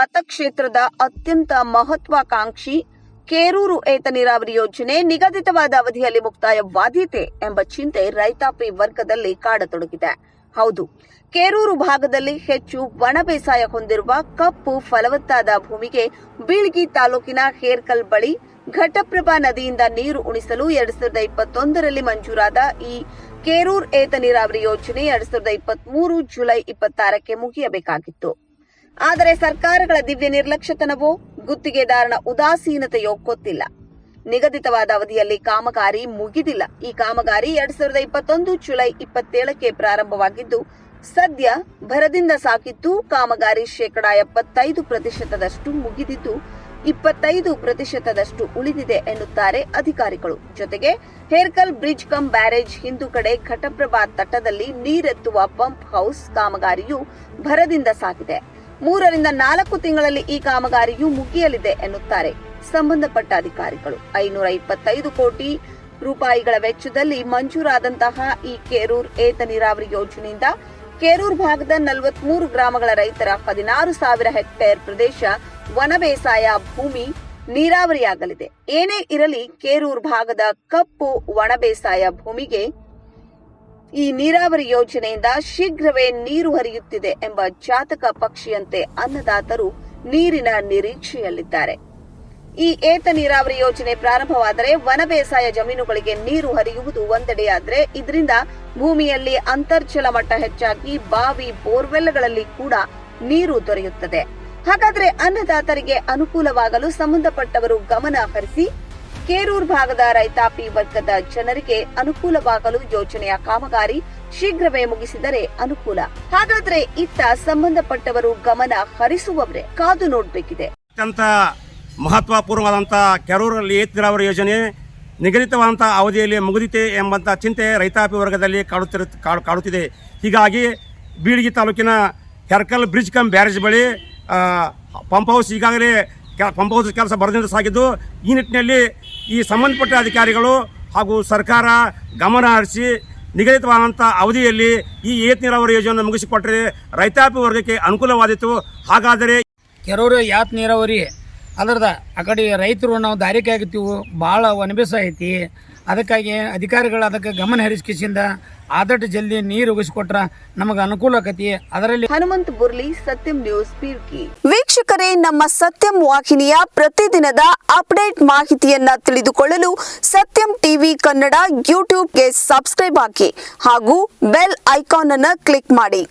ಮತಕ್ಷೇತ್ರದ ಅತ್ಯಂತ ಮಹತ್ವಾಕಾಂಕ್ಷಿ ಕೇರೂರು ಏತ ನೀರಾವರಿ ಯೋಜನೆ ನಿಗದಿತವಾದ ಅವಧಿಯಲ್ಲಿ ಮುಕ್ತಾಯವಾದೀತೆ ಎಂಬ ಚಿಂತೆ ರೈತಾಪಿ ವರ್ಗದಲ್ಲಿ ಕಾಡತೊಡಗಿದೆ. ಹೌದು, ಕೇರೂರು ಭಾಗದಲ್ಲಿ ಹೆಚ್ಚು ಒಣ ಬೇಸಾಯ ಹೊಂದಿರುವ ಕಪ್ಪು ಫಲವತ್ತಾದ ಭೂಮಿಗೆ ಬೀಳ್ಗಿ ತಾಲೂಕಿನ ಹೇರ್ಕಲ್ ಬಳಿ ಘಟಪ್ರಭಾ ನದಿಯಿಂದ ನೀರು ಉಣಿಸಲು ಎರಡ್ ಸಾವಿರದ ಇಪ್ಪತ್ತೊಂದರಲ್ಲಿ ಮಂಜೂರಾದ ಈ ಕೇರೂರ್ ಏತ ನೀರಾವರಿ ಯೋಜನೆ ಎರಡ್ ಸಾವಿರದ ಇಪ್ಪತ್ಮೂರು ಜುಲೈ ಇಪ್ಪತ್ತಾರಕ್ಕೆ ಮುಗಿಯಬೇಕಾಗಿತ್ತು. ಆದರೆ ಸರ್ಕಾರಗಳ ದಿವ್ಯ ನಿರ್ಲಕ್ಷ್ಯತನವೋ, ಗುತ್ತಿಗೆದಾರನ ಉದಾಸೀನತೆಯೋ ಗೊತ್ತಿಲ್ಲ. ನಿಗದಿತವಾದ ಅವಧಿಯಲ್ಲಿ ಕಾಮಗಾರಿ ಮುಗಿದಿಲ್ಲ. ಈ ಕಾಮಗಾರಿ ಎರಡ್ ಸಾವಿರದ ಇಪ್ಪತ್ತೊಂದು ಜುಲೈ ಇಪ್ಪತ್ತೇಳಕ್ಕೆ ಪ್ರಾರಂಭವಾಗಿದ್ದು, ಸದ್ಯ ಭರದಿಂದ ಸಾಕಿದ್ದು ಕಾಮಗಾರಿ ಶೇಕಡಾ ಎಪ್ಪತ್ತೈದು ಪ್ರತಿಶತದಷ್ಟು ಮುಗಿದಿದ್ದು, ಇಪ್ಪತ್ತೈದು ಪ್ರತಿಶತದಷ್ಟು ಉಳಿದಿದೆ ಎನ್ನುತ್ತಾರೆ ಅಧಿಕಾರಿಗಳು. ಜೊತೆಗೆ ಹೇರ್ಕಲ್ ಬ್ರಿಡ್ಜ್ ಕಂ ಬ್ಯಾರೇಜ್ ಹಿಂದುಗಡೆ ಘಟಪ್ರಭಾ ತಟ್ಟದಲ್ಲಿ ನೀರೆತ್ತುವ ಪಂಪ್ ಹೌಸ್ ಕಾಮಗಾರಿಯು ಭರದಿಂದ ಸಾಗಿದೆ. ಮೂರರಿಂದ ನಾಲ್ಕು ತಿಂಗಳಲ್ಲಿ ಈ ಕಾಮಗಾರಿಯು ಮುಗಿಯಲಿದೆ ಎನ್ನುತ್ತಾರೆ. ಸಂಬಂಧಪಟ್ಟ ಅಧಿಕಾರಿಗಳು. ಐನೂರ ಇಪ್ಪತ್ತೈದು ಕೋಟಿ ರೂಪಾಯಿಗಳ ವೆಚ್ಚದಲ್ಲಿ ಮಂಜೂರಾದಂತಹ ಈ ಕೇರೂರ್ ಏತ ನೀರಾವರಿ ಯೋಜನೆಯಿಂದ ಕೇರೂರ್ ಭಾಗದ ನಲವತ್ಮೂರು ಗ್ರಾಮಗಳ ರೈತರ ಹದಿನಾರು ಸಾವಿರ ಹೆಕ್ಟೇರ್ ಪ್ರದೇಶ ವನ ಬೇಸಾಯ ಭೂಮಿ ನೀರಾವರಿಯಾಗಲಿದೆ. ಏನೇ ಇರಲಿ ಕೇರೂರ್ ಭಾಗದ ಕಪ್ಪು ಒಣ ಬೇಸಾಯ ಭೂಮಿಗೆ ಈ ನೀರಾವರಿ ಯೋಜನೆಯಿಂದ ಶೀಘ್ರವೇ ನೀರು ಹರಿಯುತ್ತಿದೆ ಎಂಬ ಜಾತಕ ಪಕ್ಷಿಯಂತೆ ಅನ್ನದಾತರು ನೀರಿನ ನಿರೀಕ್ಷೆಯಲ್ಲಿದ್ದಾರೆ. ಈ ಏತ ನೀರಾವರಿ ಯೋಜನೆ ಪ್ರಾರಂಭವಾದರೆ ವನ ಬೇಸಾಯ ಜಮೀನುಗಳಿಗೆ ನೀರು ಹರಿಯುವುದು ಒಂದೆಡೆಯಾದರೆ ಇದರಿಂದ ಭೂಮಿಯಲ್ಲಿ ಅಂತರ್ಜಲ ಮಟ್ಟ ಹೆಚ್ಚಾಗಿ ಬಾವಿ, ಬೋರ್ವೆಲ್ಗಳಲ್ಲಿ ಕೂಡ ನೀರು ದೊರೆಯುತ್ತದೆ. ಹಾಗಾದರೆ ಅನ್ನದಾತರಿಗೆ ಅನುಕೂಲವಾಗಲು ಸಂಬಂಧಪಟ್ಟವರು ಗಮನ ಹರಿಸಿ ಕೇರೂರ್ ಭಾಗದ ರೈತಾಪಿ ವರ್ಗದ ಜನರಿಗೆ ಅನುಕೂಲವಾಗಲು ಯೋಜನೆಯ ಕಾಮಗಾರಿ ಶೀಘ್ರವೇ ಮುಗಿಸಿದರೆ ಅನುಕೂಲ. ಹಾಗಾದ್ರೆ ಇತ್ತ ಸಂಬಂಧಪಟ್ಟವರು ಗಮನ ಹರಿಸುವವರೇ, ಕಾದು ನೋಡಬೇಕಿದೆ. ಅತ್ಯಂತ ಮಹತ್ವಪೂರ್ಣವಾದಂಥ ಕೆರೂರಲ್ಲಿ ಏತ್ ನೀರಾವರಿ ಯೋಜನೆ ನಿಗದಿತವಾದಂಥ ಅವಧಿಯಲ್ಲಿ ಮುಗಿದಿದೆ ಎಂಬಂಥ ಚಿಂತೆ ರೈತಾಪಿ ವರ್ಗದಲ್ಲಿ ಕಾಡುತ್ತಿರು ಕಾಡು ಕಾಡುತ್ತಿದೆ. ಹೀಗಾಗಿ ಬೀಳಗಿ ತಾಲೂಕಿನ ಹೆರ್ಕಲ್ ಬ್ರಿಡ್ಜ್ ಕಮ್ ಬ್ಯಾರೇಜ್ ಬಳಿ ಪಂಪ್ ಹೌಸ್ ಈಗಾಗಲೇ ಕೆ- ಪಂಪ್ ಹೌಸ್ ಕೆಲಸ ಬರದಿಂದ ಸಾಗಿದ್ದು, ಈ ನಿಟ್ಟಿನಲ್ಲಿ ಈ ಸಂಬಂಧಪಟ್ಟ ಅಧಿಕಾರಿಗಳು ಹಾಗೂ ಸರ್ಕಾರ ಗಮನ ಹರಿಸಿ ನಿಗದಿತವಾದಂಥ ಅವಧಿಯಲ್ಲಿ ಈ ಏತ್ ನೀರಾವರಿ ಯೋಜನೆಯನ್ನು ಮುಗಿಸಿಕೊಟ್ಟರೆ ರೈತಾಪಿ ವರ್ಗಕ್ಕೆ ಅನುಕೂಲವಾದಿತ್ತು ಹಾಗಾದರೆ ಕೆರೂರು ಯಾತ್ ನೀರಾವರಿ ಅದರದ ಆ ಕಡೆ ರೈತರು ನಾವು ದಾರಿಕೆ ಆಗಿರ್ತೀವಿ ಭಾಳ ಒಣಬೇಸ ಐತಿ. ಅದಕ್ಕಾಗಿ ಅಧಿಕಾರಿಗಳು ಅದಕ್ಕೆ ಗಮನ ಹರಿಸ್ಕಿಸಿಂದ ಆದಷ್ಟು ಜಲ್ದಿ ನೀರು ಉಗಿಸಿಕೊಟ್ರ ನಮಗೆ ಅನುಕೂಲ ಆಕತಿ. ಅದರಲ್ಲಿ ಹನುಮಂತ್ ಬುರ್ಲಿ ಸತ್ಯಂ ನ್ಯೂಸ್ ಪೀರ್ಕಿ. ವೀಕ್ಷಕರೇ ನಮ್ಮ ಸತ್ಯಂ ವಾಹಿನಿಯ ಪ್ರತಿದಿನದ ಅಪ್ಡೇಟ್ ಮಾಹಿತಿಯನ್ನ ತಿಳಿದುಕೊಳ್ಳಲು ಸತ್ಯಂ ಟಿವಿ ಕನ್ನಡ ಯೂಟ್ಯೂಬ್ಗೆ ಸಬ್ಸ್ಕ್ರೈಬ್ ಹಾಕಿ ಹಾಗೂ ಬೆಲ್ ಐಕಾನ್ ಅನ್ನು ಕ್ಲಿಕ್ ಮಾಡಿ.